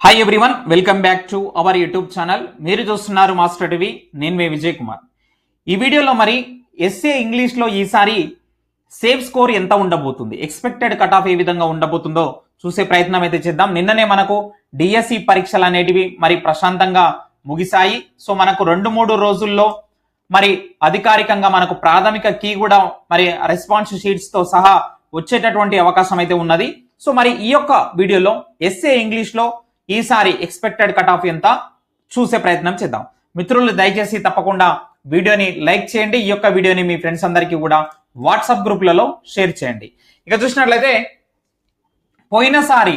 Hi everyone welcome back to our YouTube channel మీరు చూస్తున్నారు master TV నేను మీ విజయ్ కుమార్. ఈ వీడియోలో మరి ఎస్ఏ ఇంగ్లీష్లో ఈసారి సేఫ్ స్కోర్ ఎంత ఉండబోతుంది? ఎక్స్పెక్టెడ్ కట్ ఆఫ్ ఏ విధంగా ఉండబోతుందో చూసే ప్రయత్నం అయితే చేద్దాం. నిన్ననే మనకు డిఎస్సి పరీక్షలు అనేటివి మరి ప్రశాంతంగా ముగిశాయి. సో మనకు రెండు మూడు రోజుల్లో మరి అధికారికంగా మనకు ప్రాథమిక కీ కూడా మరి రెస్పాన్స్ షీట్స్తో సహా వచ్చేటటువంటి అవకాశం అయితే ఉన్నది. సో మరి ఈ యొక్క వీడియోలో ఎస్ఏ ఇంగ్లీష్లో ఈసారి ఎక్స్పెక్టెడ్ కట్ ఆఫ్ ఎంత? చూసే ప్రయత్నం చేద్దాం. మిత్రులు దయచేసి తప్పకుండా వీడియోని లైక్ చేయండి. ఈ యొక్క వీడియోని మీ ఫ్రెండ్స్ అందరికీ కూడా వాట్సాప్ గ్రూప్లలో షేర్ చేయండి. ఇక చూసినట్లయితే పోయినసారి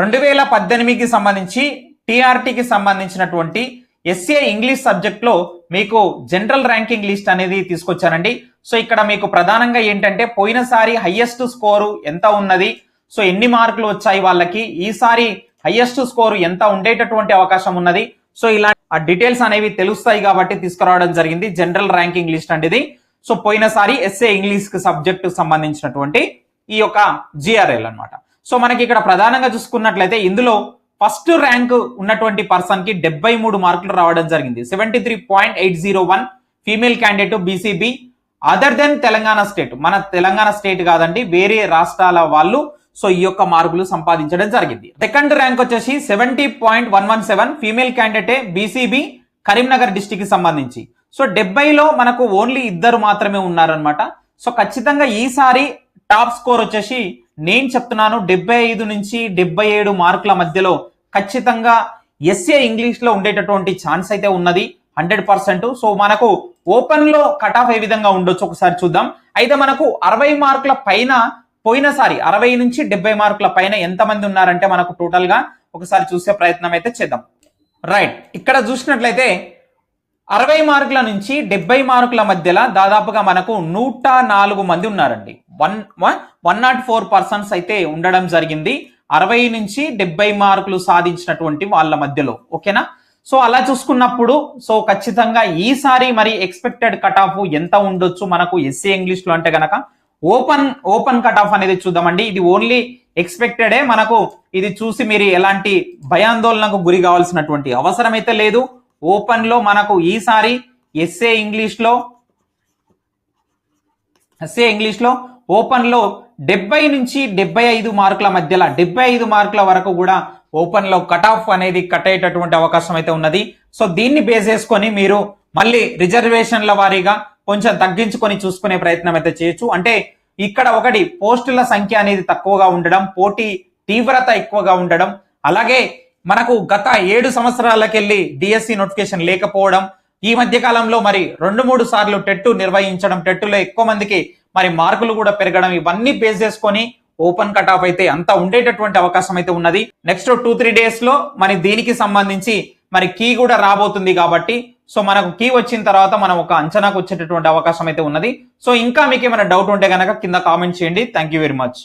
రెండు వేల పద్దెనిమిదికి సంబంధించి టీఆర్టీకి సంబంధించినటువంటి ఎస్ఏ ఇంగ్లీష్ సబ్జెక్ట్లో మీకు జనరల్ ర్యాంకింగ్ లిస్ట్ అనేది తీసుకొచ్చానండి. సో ఇక్కడ మీకు ప్రధానంగా ఏంటంటే పోయినసారి హయ్యెస్ట్ స్కోరు ఎంత ఉన్నది? సో ఎన్ని మార్కులు వచ్చాయి వాళ్ళకి? ఈసారి హయ్యెస్ట్ స్కోర్ ఎంత ఉండేటటువంటి అవకాశం ఉన్నది? సో ఇలా ఆ డీటెయిల్స్ అనేవి తెలుస్తాయి కాబట్టి తీసుకురావడం జరిగింది. జనరల్ ర్యాంకింగ్ లిస్ట్ అనేది సో పోయినసారి ఎస్ఏ ఇంగ్లీష్కి సబ్జెక్ట్ సంబంధించినటువంటి ఈ యొక్క జిఆర్ఎల్ అన్నమాట. సో మనకి ఇక్కడ ప్రధానంగా చూసుకున్నట్లయితే ఇందులో ఫస్ట్ ర్యాంక్ ఉన్నటువంటి పర్సన్కి డెబ్బై మూడు మార్కులు రావడం జరిగింది. Seventy three point eight zero one female candidate BCB. Other than Telangana state. మన తెలంగాణ స్టేట్ కాదండి వేరే రాష్ట్రాల వాళ్ళు సో ఈ యొక్క మార్కులు సంపాదించడం జరిగింది. సెకండ్ ర్యాంక్ వచ్చేసి seventy point one one seven female క్యాండిడేటే BCB Karimnagar డిస్టిక్కి సంబంధించి. సో డెబ్బైలో మనకు ఓన్లీ ఇద్దరు మాత్రమే ఉన్నారనమాట సో ఖచ్చితంగా ఈసారి టాప్ స్కోర్ వచ్చేసి నేను చెప్తున్నాను డెబ్బై ఐదు నుంచి డెబ్బై ఏడు మార్కుల మధ్యలో ఖచ్చితంగా ఎస్ఏ ఇంగ్లీష్లో ఉండేటటువంటి ఛాన్స్ అయితే ఉన్నది హండ్రెడ్ పర్సెంట్ సో మనకు ఓపెన్లో కట్ ఆఫ్ ఏ విధంగా ఉండొచ్చు ఒకసారి చూద్దాం. అయితే మనకు అరవై మార్కుల పైన పోయినసారి అరవై నుంచి డెబ్బై మార్కుల పైన ఎంతమంది ఉన్నారంటే మనకు టోటల్గా ఒకసారి చూసే ప్రయత్నం అయితే చేద్దాం. రైట్ ఇక్కడ చూసినట్లయితే అరవై మార్కుల నుంచి డెబ్బై మార్కుల మధ్యలో దాదాపుగా మనకు నూట నాలుగు మంది ఉన్నారండి. One one naught four persons అయితే ఉండడం జరిగింది. అరవై నుంచి డెబ్బై మార్కులు సాధించినటువంటి వాళ్ళ మధ్యలో. ఓకేనా? సో అలా చూసుకున్నప్పుడు సో ఖచ్చితంగా ఈసారి మరి ఎక్స్పెక్టెడ్ కట్ ఆఫ్ ఎంత ఉండొచ్చు? మనకు ఎస్సీ ఇంగ్లీష్లో అంటే గనక ఓపెన్ ఓపెన్ కట్ ఆఫ్ అనేది చూద్దామండి. ఇది ఓన్లీ ఎక్స్పెక్టెడే మనకు ఇది చూసి మీరు ఎలాంటి భయాందోళనకు గురి కావాల్సినటువంటి అవసరం అయితే లేదు. ఓపెన్లో మనకు ఈసారి ఎస్ఏ ఇంగ్లీష్లో ఎస్ఏ ఇంగ్లీష్లో ఓపెన్లో డెబ్బై నుంచి డెబ్బై ఐదు మార్కుల మధ్యలో డెబ్బై ఐదు మార్కుల వరకు కూడా ఓపెన్లో కట్ ఆఫ్ అనేది కట్ అయ్యేటటువంటి అవకాశం అయితే ఉన్నది. సో దీన్ని బేస్ చేసుకొని మీరు మళ్ళీ రిజర్వేషన్ల వారీగా కొంచెం తగ్గించుకొని చూసుకునే ప్రయత్నం అయితే చేయొచ్చు. అంటే ఇక్కడ ఒకటి పోస్టుల సంఖ్య అనేది తక్కువగా ఉండడం పోటీ తీవ్రత ఎక్కువగా ఉండడం అలాగే మనకు గత ఏడు సంవత్సరాలకెళ్ళి డిఎస్సి నోటిఫికేషన్ లేకపోవడం ఈ మధ్య కాలంలో మరి రెండు మూడు సార్లు టెట్టు నిర్వహించడం టెట్టులో ఎక్కువ మందికి మరి మార్కులు కూడా పెరగడం ఇవన్నీ బేస్ చేసుకొని ఓపెన్ కట్ ఆఫ్ అయితే అంత ఉండేటటువంటి అవకాశం అయితే ఉన్నది. నెక్స్ట్ టూ త్రీ డేస్లో మరి దీనికి సంబంధించి మరి కీ కూడా రాబోతుంది కాబట్టి సో మనకు కీ వచ్చిన తర్వాత మనం ఒక అంచనాకు వచ్చేటటువంటి అవకాశం అయితే ఉన్నది. సో ఇంకా మీకు ఏమైనా డౌట్ ఉంటే కనుక కింద కామెంట్ చేయండి. Thank you very much